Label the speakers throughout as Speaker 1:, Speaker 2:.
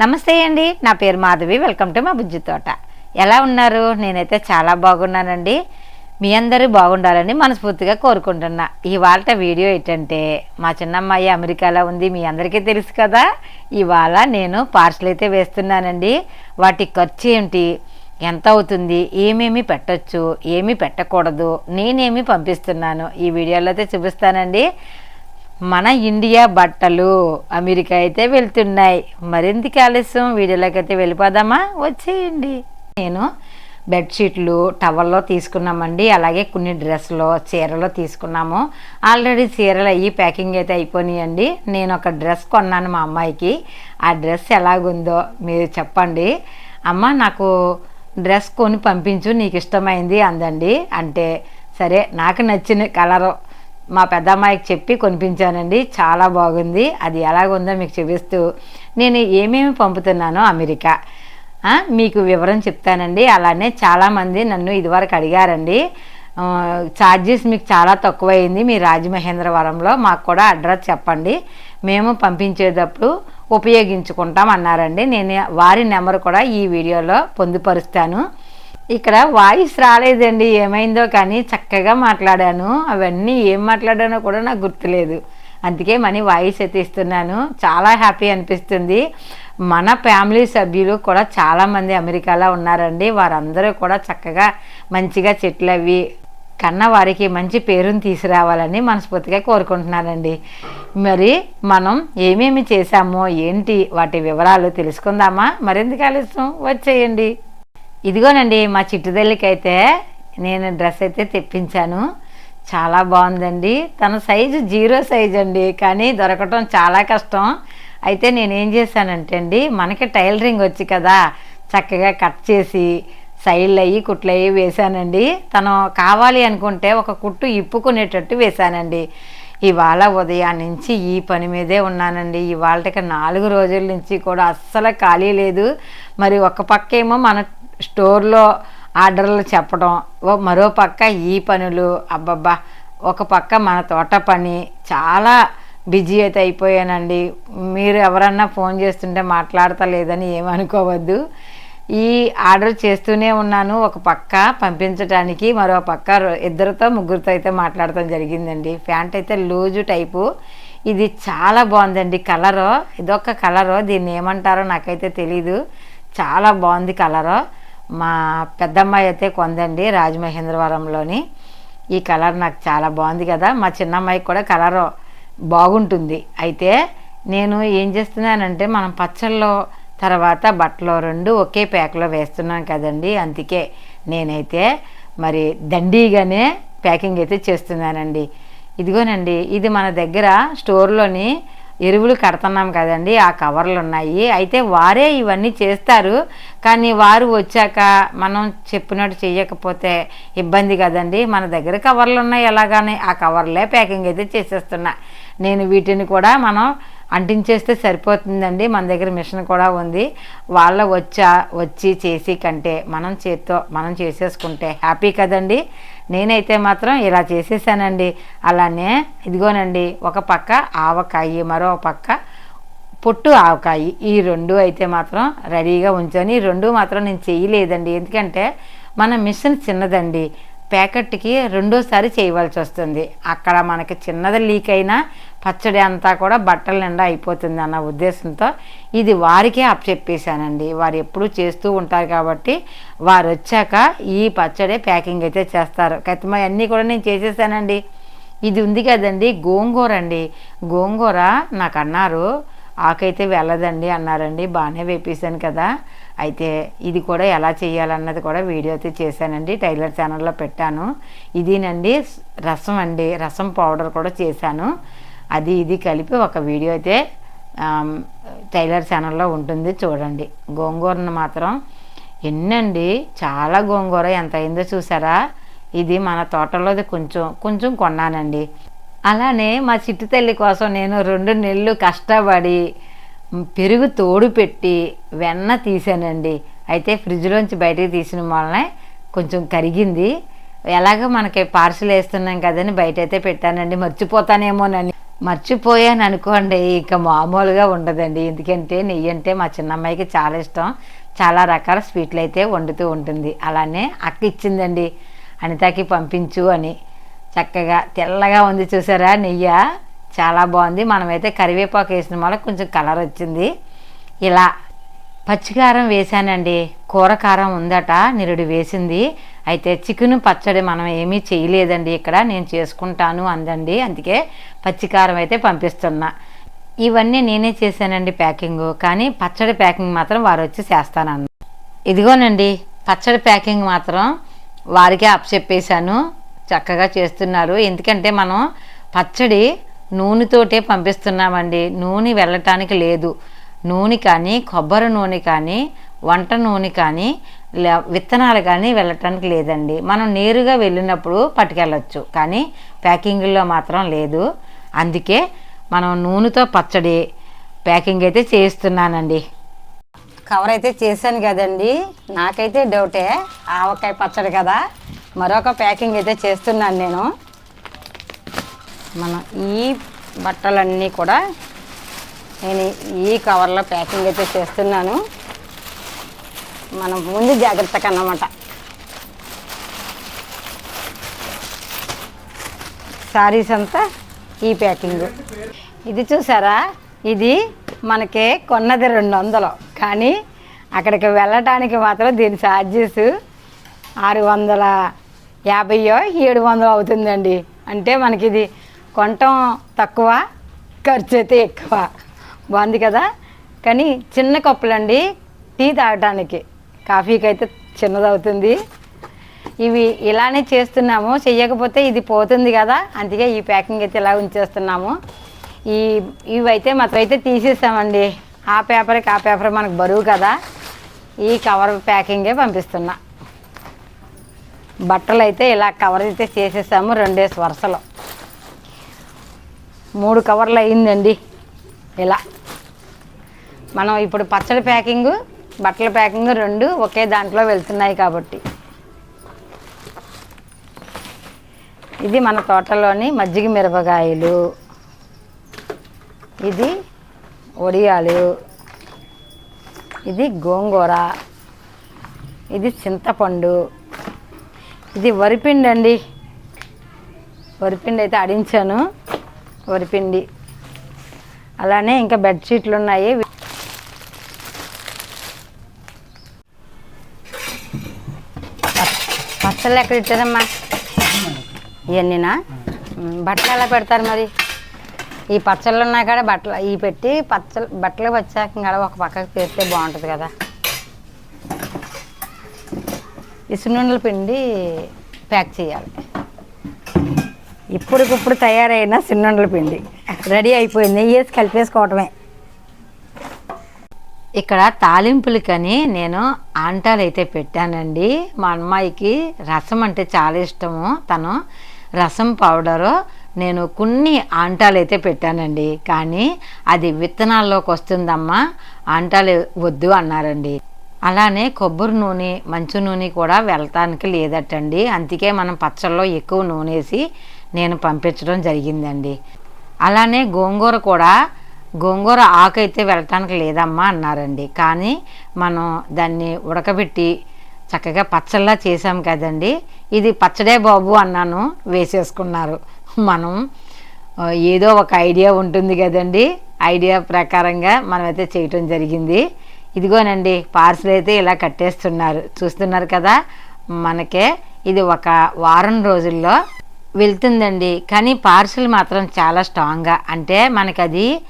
Speaker 1: నమస్తే అండి నా పేరు మాధవి వెల్కమ్ టు మా బుజ్జి తోట. ఎలా ఉన్నారు? నేనైతే చాలా బాగున్నానండి. మీ అందరూ బాగుండాలని మనస్ఫూర్తిగా కోరుకుంటున్నా. ఇవాళ వీడియో ఏంటంటే మా చిన్నమ్మాయి అమెరికాలో ఉంది మీ అందరికీ తెలుసు కదా. ఇవాళ నేను పార్సల్ అయితే వేస్తున్నానండి. వాటి ఖర్చు ఏంటి? ఎంత అవుతుంది? ఏమేమి పెట్టచ్చు? ఏమి పెట్టకూడదు? నేనేమి పంపిస్తున్నాను? ఈ వీడియోలో అయితే చూపిస్తానండి. మన ఇండియా బట్టలు అమెరికా అయితే వెళ్తున్నాయి. మరింత ఆలస్యం? వీడియోలోకి అయితే వెళ్ళిపోదామా? వచ్చేయండి. నేను బెడ్షీట్లు టవల్లో తీసుకున్నామండి. అలాగే కొన్ని డ్రెస్లో చీరలో తీసుకున్నాము. ఆల్రెడీ చీరలు అయ్యి ప్యాకింగ్ అయితే అయిపోయినాయండి. నేను ఒక డ్రెస్ కొన్నాను మా అమ్మాయికి. ఆ డ్రెస్ ఎలాగుందో మీరు చెప్పండి. అమ్మ నాకు డ్రెస్ కొని పంపించు నీకు ఇష్టమైంది అందండి. అంటే సరే నాకు నచ్చిన కలరు మా పెద్దమ్మాయికి చెప్పి కొనిపించానండి. చాలా బాగుంది. అది ఎలాగుందో మీకు చూపిస్తూ నేను ఏమేమి పంపుతున్నానో అమెరికా. మీకు వివరం చెప్తానండి. అలానే చాలామంది నన్ను ఇదివరకు అడిగారండి. ఛార్జెస్ మీకు చాలా తక్కువైంది. మీ రాజమహేంద్రవరంలో మాకు కూడా అడ్రస్ చెప్పండి. మేము పంపించేటప్పుడు ఉపయోగించుకుంటాం అన్నారండి. నేను వారి నెంబర్ కూడా ఈ వీడియోలో పొందుపరుస్తాను. ఇక్కడ వాయిస్ రాలేదండి ఏమైందో కానీ చక్కగా మాట్లాడాను. అవన్నీ ఏం మాట్లాడానో కూడా నాకు గుర్తులేదు. అందుకే మనీ వాయిస్ అయితే ఇస్తున్నాను. చాలా హ్యాపీ అనిపిస్తుంది. మన ఫ్యామిలీ సభ్యులు కూడా చాలామంది అమెరికాలో ఉన్నారండి. వారందరూ కూడా చక్కగా మంచిగా చెట్లు అవి కన్న వారికి మంచి పేరుని తీసుకురావాలని మనస్ఫూర్తిగా కోరుకుంటున్నానండి. మరి మనం ఏమేమి చేశామో ఏంటి వాటి వివరాలు తెలుసుకుందామా? మరెందుకు ఆలస్యం? వచ్చేయండి. ఇదిగోనండి మా చిట్టుదల్లికి అయితే నేను డ్రెస్ అయితే తెప్పించాను. చాలా బాగుందండి. తన సైజు జీరో సైజ్ అండి కానీ దొరకటం చాలా కష్టం. అయితే నేనేం చేశానంటే అండి మనకి టైలరింగ్ వచ్చి కదా చక్కగా కట్ చేసి సైడ్లు అయ్యి కుట్లు అయ్యి వేశానండి. తను కావాలి అనుకుంటే ఒక కుట్టు ఇప్పుకునేటట్టు వేశానండి. ఇవాళ ఉదయం నుంచి ఈ పని మీదే ఉన్నానండి. ఇవాళకి నాలుగు రోజుల నుంచి కూడా అస్సలు ఖాళీ లేదు. మరి ఒక పక్క ఏమో మన స్టోర్లో ఆర్డర్లు చెప్పడం మరో పక్క ఈ పనులు అబ్బబ్బా ఒక పక్క మన తోట పని చాలా బిజీ అయితే అయిపోయానండి. మీరు ఎవరన్నా ఫోన్ చేస్తుంటే మాట్లాడతలేదని ఏమనుకోవద్దు. ఈ ఆర్డర్ చేస్తూనే ఉన్నాను ఒక పక్క పంపించడానికి మరో పక్క ఇద్దరితో ముగ్గురితో అయితే మాట్లాడటం జరిగిందండి. ప్యాంట్ అయితే లూజు టైపు. ఇది చాలా బాగుందండి కలరు. ఇదొక కలరు దీన్ని ఏమంటారో నాకైతే తెలీదు. చాలా బాగుంది కలరు. మా పెద్దమ్మాయి అయితే కొందండి రాజమహేంద్రవరంలోని. ఈ కలర్ నాకు చాలా బాగుంది కదా. మా చిన్నమ్మాయికి కూడా కలర్ బాగుంటుంది. అయితే నేను ఏం చేస్తున్నానంటే మనం పచ్చళ్ళలో తర్వాత బట్టలు రెండు ఒకే ప్యాక్లో వేస్తున్నాం కదండి. అందుకే నేనైతే మరి దండిగానే ప్యాకింగ్ అయితే చేస్తున్నానండి. ఇదిగోనండి ఇది మన దగ్గర స్టోర్లోని ఎరువులు కడుతున్నాం కదండి ఆ కవర్లు ఉన్నాయి అయితే వారే ఇవన్నీ చేస్తారు. కానీ వారు వచ్చాక మనం చెప్పినట్టు చేయకపోతే ఇబ్బంది కదండి. మన దగ్గర కవర్లు ఉన్నాయి ఎలాగానే ఆ కవర్లే ప్యాకింగ్ అయితే చేసేస్తున్నా. నేను వీటిని కూడా మనం అంటించేస్తే సరిపోతుందండి. మన దగ్గర మిషన్ కూడా ఉంది. వాళ్ళ వచ్చా వచ్చి చేసి కంటే మనం చేత్తో మనం చేసేసుకుంటే హ్యాపీ కదండి. నేనైతే మాత్రం ఇలా చేసేసానండి. అలానే ఇదిగోనండి ఒక పక్క ఆవకాయ మరో పక్క పొట్టు ఆవకాయ. ఈ రెండు అయితే మాత్రం రెడీగా ఉంచాను. ఈ రెండు మాత్రం నేను చేయలేదండి. ఎందుకంటే మన మిషన్ చిన్నదండి. ప్యాకెట్కి రెండోసారి చేయవలసి వస్తుంది. అక్కడ మనకి చిన్నది లీక్ అయినా పచ్చడి అంతా కూడా బట్టల నిండా అయిపోతుంది అన్న ఉద్దేశంతో ఇది వారికే అప్పచెప్పేశానండి వారు ఎప్పుడూ చేస్తూ ఉంటారు కాబట్టి వారు వచ్చాక ఈ పచ్చడి ప్యాకింగ్ అయితే చేస్తారు. ఖచ్చితంగా అన్నీ కూడా నేను చేసేసానండి. ఇది ఉంది కదండి గోంగూర అండి. గోంగూర నాకు అన్నారు ఆకైతే వెళ్ళదండి అన్నారండి. బాగానే వేపేశాను కదా. అయితే ఇది కూడా ఎలా చేయాలన్నది కూడా వీడియో అయితే చేశానండి. టైలర్ ఛానల్లో పెట్టాను. ఇదినండి రసం అండి. రసం పౌడర్ కూడా చేశాను. అది ఇది కలిపి ఒక వీడియో అయితే టైలర్ ఛానల్లో ఉంటుంది. చూడండి. గోంగూరను మాత్రం ఎన్నండి? చాలా గోంగూర. ఎంత అయిందో చూసారా? ఇది మన తోటలోది కొంచెం కొంచెం కొన్నానండి. అలానే మా చిట్టు తల్లి కోసం నేను రెండు నెలలు కష్టపడి పెరుగు తోడు పెట్టి వెన్న తీసానండి. అయితే ఫ్రిడ్జ్లోంచి బయటకు తీసిన వల్లనే కొంచెం కరిగింది. ఎలాగో మనకి పార్సిల్ వేస్తున్నాం కదని బయట అయితే పెట్టానండి. మర్చిపోతానేమోనని. మర్చిపోయాను అనుకోండి ఇక మామూలుగా ఉండదండి. ఎందుకంటే నెయ్యి అంటే మా చిన్నమ్మాయికి చాలా ఇష్టం. చాలా రకాల స్వీట్లు అయితే వండుతూ ఉంటుంది. అలానే అక్క ఇచ్చిందండి. అనితకి పంపించు అని. చక్కగా తెల్లగా ఉంది చూసారా నెయ్యి? చాలా బాగుంది. మనమైతే కరివేపాకు వేసిన వల్ల కొంచెం కలర్ వచ్చింది. ఇలా పచ్చికారం వేశానండి కూర కారం ఉందట నిరుడు వేసింది. అయితే చికెన్ పచ్చడి మనం ఏమీ చేయలేదండి ఇక్కడ. నేను చేసుకుంటాను అందండి. అందుకే పచ్చికారం అయితే పంపిస్తున్నా. ఇవన్నీ నేనే చేశానండి ప్యాకింగ్. కానీ పచ్చడి ప్యాకింగ్ మాత్రం వారు వచ్చి చేస్తానన్న ఇదిగోనండి పచ్చడి ప్యాకింగ్ మాత్రం వారికే అప్పచెప్పేశాను. చక్కగా చేస్తున్నారు. ఎందుకంటే మనం పచ్చడి నూనెతోటే పంపిస్తున్నామండి. నూనె వెళ్ళటానికి లేదు. నూనె కానీ కొబ్బరి నూనె కానీ వంట నూనె కానీ లే- విత్తనాలు కానీ వెళ్ళటానికి లేదండి. మనం నేరుగా వెళ్ళినప్పుడు పట్టుకెళ్ళచ్చు. కానీ ప్యాకింగ్లో మాత్రం లేదు. అందుకే మనం నూనెతో పచ్చడి ప్యాకింగ్ అయితే చేస్తున్నానండి. కవర్ అయితే చేశాను కదండి. నాకైతే డౌటే ఆవకాయ పచ్చడి కదా. మరొక ప్యాకింగ్ అయితే చేస్తున్నాను నేను. మన ఈ బట్టలన్నీ కూడా నేను ఈ కవర్లో ప్యాకింగ్ అయితే చేస్తున్నాను. మనం ముందు జాగ్రత్తగా అన్నమాట. శారీస్ అంతా ఈ ప్యాకింగ్. ఇది చూసారా? ఇది మనకి కొన్నది రెండు వందలు కానీ అక్కడికి వెళ్ళటానికి మాత్రం దీని ఛార్జెస్ ఆరు వందల యాభైయో ఏడు వందలు అవుతుందండి. అంటే మనకి ఇది కొనటం తక్కువ ఖర్చు అయితే ఎక్కువ. బాగుంది కదా? కానీ చిన్న కప్పులండి టీ తాగటానికి. కాఫీకి అయితే చిన్నదవుతుంది. ఇవి ఇలానే చేస్తున్నాము చెయ్యకపోతే ఇది పోతుంది కదా? అందుకే ఈ ప్యాకింగ్ అయితే ఇలా ఉంచేస్తున్నాము. ఈ ఇవైతే మాత్రం అయితే తీసేసామండి. ఆ పేపర్కి ఆ పేపర్ మనకు బరువు కదా? ఈ కవర్ ప్యాకింగే పంపిస్తున్నా. బట్టలు అయితే ఇలా కవర్ అయితే చేసేసాము రెండేసి వరుసలో. మూడు కవర్లు అయిందండి ఇలా. మనం ఇప్పుడు పచ్చడి ప్యాకింగ్ బట్టల ప్యాకింగ్ రెండు ఒకే దాంట్లో వెళ్తున్నాయి కాబట్టి. ఇది మన తోటలోని మజ్జిగ మిరపకాయలు. ఇది వడియాలు ఇది గోంగూర. ఇది చింతపండు. ఇది వరిపిండి అండి వరిపిండి అయితే అడించాను. వరిపిండి అలానే ఇంకా బెడ్షీట్లు ఉన్నాయి. పచ్చళ్ళు ఎక్కడ ఇచ్చారమ్మా? ఇవన్నీనా బట్టలు ఎలా పెడతారు మరి? ఈ పచ్చళ్ళు ఉన్నాయి కాడ బట్టలు ఈ పెట్టి పచ్చలు బట్టలు వచ్చాక కాడ ఒక పక్కకి పెడితే బాగుంటుంది కదా. ఇసునుండల పిండి ప్యాక్ చేయాలి. ఇప్పటికిప్పుడు తయారైన సున్నుండల పిండి. రెడీ అయిపోయింది. నెయ్యి వేసి కలిపేసుకోవటమే. ఇక్కడ తాలింపులకని నేను ఆంటాలు అయితే పెట్టానండి. మా అమ్మాయికి రసం అంటే చాలా ఇష్టము. తను రసం పౌడరు నేను కొన్ని ఆంటాలు అయితే పెట్టానండి. కానీ అది విత్తనాల్లోకి వస్తుందమ్మా ఆంటాలు వద్దు అన్నారండి. అలానే కొబ్బరి నూనె మంచు నూనె కూడా వెళ్ళటానికి లేదటండి. అందుకే మనం పచ్చళ్ళలో ఎక్కువ నూనె వేసి నేను పంపించడం జరిగిందండి. అలానే గోంగూర కూడా గోంగూర ఆకు అయితే వెళ్ళటానికి లేదమ్మా అన్నారండి. కానీ మనం దాన్ని ఉడకబెట్టి చక్కగా పచ్చళ్ళ చేసాం కదండి. ఇది పచ్చడే బాబు అన్నాను వేసేసుకున్నారు. మనం ఏదో ఒక ఐడియా ఉంటుంది కదండి. ఐడియా ప్రకారంగా మనమైతే చేయటం జరిగింది. ఇదిగోనండి పార్సల్ అయితే ఇలా కట్టేస్తున్నారు. చూస్తున్నారు కదా మనకే ఇది ఒక వారం రోజుల్లో వెళ్తుందండి. కానీ పార్సిల్ మాత్రం చాలా స్ట్రాంగ్గా. అంటే మనకి అది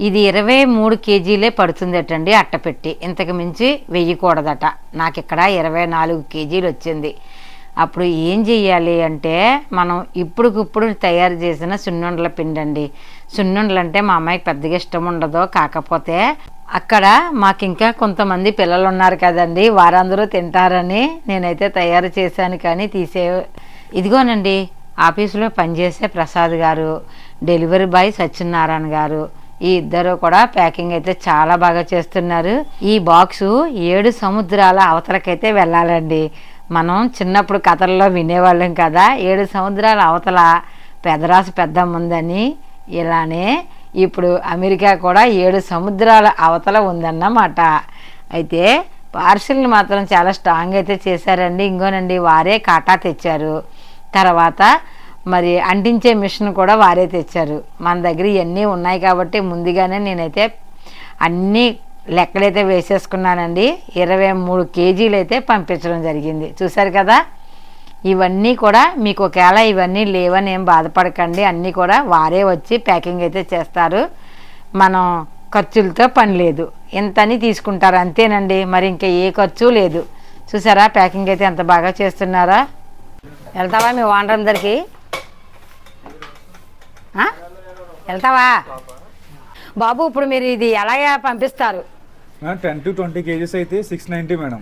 Speaker 1: ఇది ఇరవై మూడు కేజీలే పడుతుందటండి అట్టపెట్టి. ఇంతకు మించి వెయ్యకూడదట. నాకు ఇక్కడ ఇరవై నాలుగు కేజీలు వచ్చింది. అప్పుడు ఏం చెయ్యాలి అంటే మనం ఇప్పుడుకిప్పుడు తయారు చేసిన సున్నుండల పిండి అండి సున్నుండలు అంటే మా అమ్మాయికి పెద్దగా ఇష్టం ఉండదు. కాకపోతే అక్కడ మాకు ఇంకా కొంతమంది పిల్లలు ఉన్నారు కదండి. వారందరూ తింటారని నేనైతే తయారు చేశాను కానీ తీసే ఇదిగోనండి ఆఫీసులో పనిచేసే ప్రసాద్ గారు డెలివరీ బాయ్ సత్యనారాయణ గారు ఈ ఇద్దరు కూడా ప్యాకింగ్ అయితే చాలా బాగా చేస్తున్నారు. ఈ బాక్సు ఏడు సముద్రాల అవతలకైతే వెళ్ళాలండి. మనం చిన్నప్పుడు కథల్లో వినేవాళ్ళం కదా ఏడు సముద్రాల అవతల పెదరాసు పెద్దమ్మ ఉందని. ఇలానే ఇప్పుడు అమెరికా కూడా ఏడు సముద్రాల అవతల ఉందన్నమాట. అయితే పార్సిల్ని మాత్రం చాలా స్ట్రాంగ్ అయితే చేశారండి. ఇంకోనండి వారే కాటా తెచ్చారు. తర్వాత మరి అంటించే మిషన్ కూడా వారే తెచ్చారు. మన దగ్గర ఇవన్నీ ఉన్నాయి కాబట్టి ముందుగానే నేనైతే అన్నీ లెక్కలైతే వేసేసుకున్నానండి. ఇరవై మూడు కేజీలు అయితే పంపించడం జరిగింది. చూసారు కదా? ఇవన్నీ కూడా మీకు ఒకవేళ ఇవన్నీ లేవని ఏం బాధపడకండి. అన్నీ కూడా వారే వచ్చి ప్యాకింగ్ అయితే చేస్తారు. మనం ఖర్చులతో పని లేదు. ఇంతని తీసుకుంటారు. అంతేనండి. మరి ఇంకా ఏ ఖర్చు లేదు. చూసారా ప్యాకింగ్ అయితే ఎంత బాగా చేస్తున్నారా? వెళ్తావా మీ ఓనర్ అందరికి? వెళ్తావా? బాబు ఇప్పుడు మీరు ఇది ఎలాగా పంపిస్తారు?
Speaker 2: టెన్ టు ట్వంటీ కేజీస్ అయితే six ninety madam.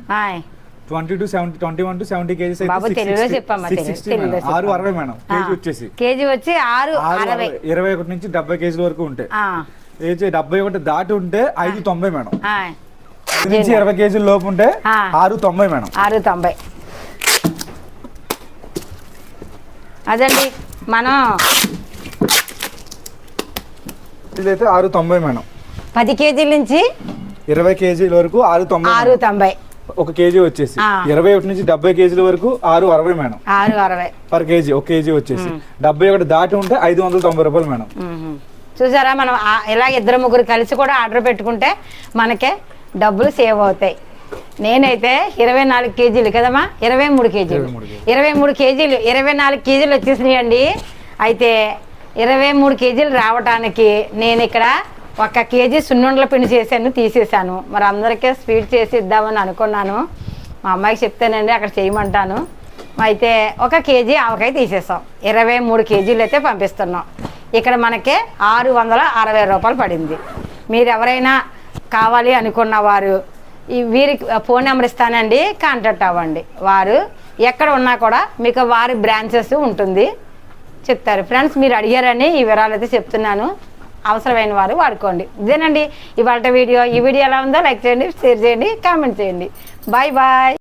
Speaker 2: Twenty to seventy twenty one to seventy KGs
Speaker 1: బాబు, తెలుగులో చెప్పమ్మా,
Speaker 2: ఆరు. అరవై మేడం. కేజీ వచ్చేసి.
Speaker 1: కేజీ వచ్చి ఆరు అరవై
Speaker 2: ఇరవై ఒకటి నుంచి డెబ్బై కేజీల వరకు ఉంటాయి ఏజీ డెబ్బై ఒకటి దాటి ఉంటే ఐదు తొంభై మేడం. నుంచి ఇరవై కేజీల లోపు ఉంటే. ఆరు తొంభై మేడం.
Speaker 1: ఆరు తొంభై. అదండి మనం
Speaker 2: ఇదైతే ఆరు తొంభై మేడం.
Speaker 1: పది కేజీల నుంచి
Speaker 2: ఇరవై కేజీల వరకు ఆరు తొంభై
Speaker 1: ఆరు. తొంభై.
Speaker 2: ఒక కేజీ వచ్చేసి. ఇరవై ఒకటి నుంచి డెబ్బై కేజీల వరకు ఆరు అరవై మేడం.
Speaker 1: ఆరు అరవై.
Speaker 2: పర్ కేజీ ఒక కేజీ వచ్చేసి. డెబ్బై ఒకటి దాటి ఉంటే ఐదు వందల తొంభై రూపాయలు మేడం.
Speaker 1: చూసారా మనం ఇలా ఇద్దరు ముగ్గురు కలిసి కూడా ఆర్డర్ పెట్టుకుంటే మనకే డబ్బులు సేవ్ అవుతాయి. నేనైతే ఇరవై నాలుగు కేజీలు కదమ్మా?
Speaker 2: ఇరవై మూడు కేజీలు.
Speaker 1: ఇరవై మూడు కేజీలు. ఇరవై నాలుగు కేజీలు వచ్చేసినాయి అండి అయితే ఇరవై మూడు కేజీలు రావటానికి నేను ఇక్కడ ఒక కేజీ సున్నుండల పిండి చేశాను తీసేసాను మరి అందరికీ స్వీట్ చేసి ఇద్దామని అనుకున్నాను. మా అమ్మాయికి చెప్తానండి అక్కడ చేయమంటాను. అయితే ఒక కేజీ ఆవకాయ తీసేసాం. ఇరవై మూడు కేజీలు అయితే పంపిస్తున్నాం. ఇక్కడ మనకి ఆరు వందల అరవై రూపాయలు పడింది. మీరు ఎవరైనా కావాలి అనుకున్న వారు ఈ వీరికి ఫోన్ నెంబర్ ఇస్తానండి కాంటాక్ట్ అవ్వండి. వారు ఎక్కడ ఉన్నా కూడా మీకు వారి బ్రాంచెస్ ఉంటుంది. చెప్తారు. ఫ్రెండ్స్ మీరు అడిగారని ఈ వివరాలు అయితే చెప్తున్నాను. అవసరమైన వారు వాడుకోండి. ఇదేనండి ఇవాళ వీడియో. ఈ వీడియో ఎలా ఉందో లైక్ చేయండి షేర్ చేయండి కామెంట్ చేయండి. Bye bye